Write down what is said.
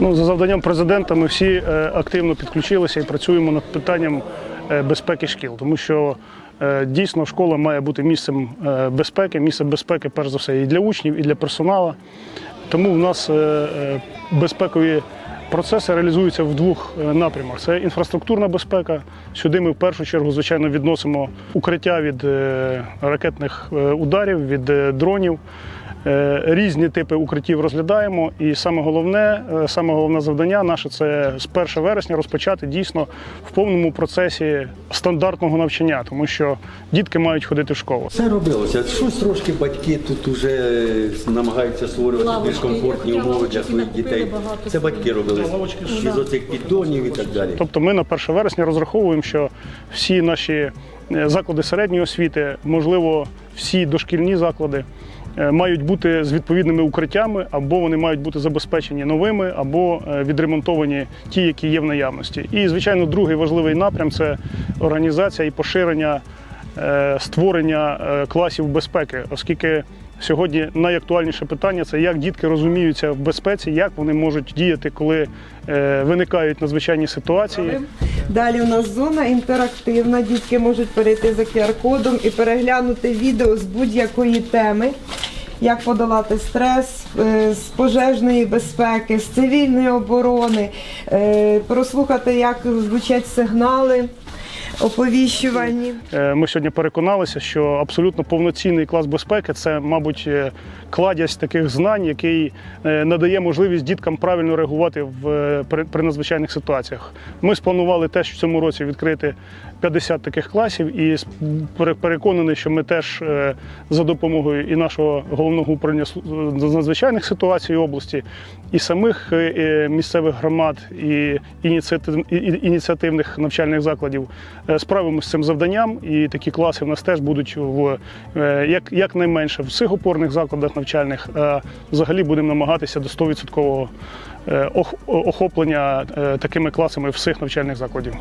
Ну, за завданням президента ми всі е, активно підключилися і працюємо над питанням е, безпеки шкіл, тому що е, дійсно школа має бути місцем безпеки, місцем безпеки, перш за все, і для учнів, і для персоналу. Тому в нас безпекові процеси реалізуються в двох напрямах: це інфраструктурна безпека. Сюди ми в першу чергу, звичайно, відносимо укриття від ракетних ударів, від дронів. Е, Різні типи укриттів розглядаємо, і саме головне, е, саме головне завдання наше це з 1 вересня розпочати дійсно в повному процесі стандартного навчання, тому що дітки мають ходити в школу. Все робилося. Щось трошки батьки тут вже намагаються створювати більш комфортні умови для своїх дітей. Це батьки робили Лавочки із оцих піддонів і так далі. Тобто ми на 1 вересня розраховуємо, що всі наші е, заклади середньої освіти, можливо, всі дошкільні заклади. Е, Мають бути з відповідними укриттями, або вони мають бути забезпечені новими, або е, відремонтовані ті, які є в наявності. І, звичайно, другий важливий напрям це організація і поширення е, створення класів безпеки, оскільки сьогодні найактуальніше питання це як дітки розуміються в безпеці, як вони можуть діяти, коли виникають надзвичайні ситуації. Далі у нас зона інтерактивна. Дітки можуть перейти за QR-кодом і переглянути відео з будь-якої теми. Як подолати стрес е, з пожежної безпеки, з цивільної оборони, е, прослухати, як звучать сигнали оповіщувальні. Е, Ми сьогодні переконалися, що абсолютно повноцінний клас безпеки це, мабуть, е, кладязь таких знань, який е, надає можливість діткам правильно реагувати в при, при надзвичайних ситуаціях. Ми спланували теж в цьому році відкрити 50 таких класів, і переконаний, що ми теж за допомогою і нашого головного управління надзвичайних ситуацій області, і самих місцевих громад, і ініціатив, і- і- ініціативних навчальних закладів справимося з цим завданням. І такі класи в нас теж будуть в е, як, якнайменше в всіх опорних закладах навчальних. Взагалі будемо намагатися до 100% е, охоплення е, такими класами всіх навчальних закладів.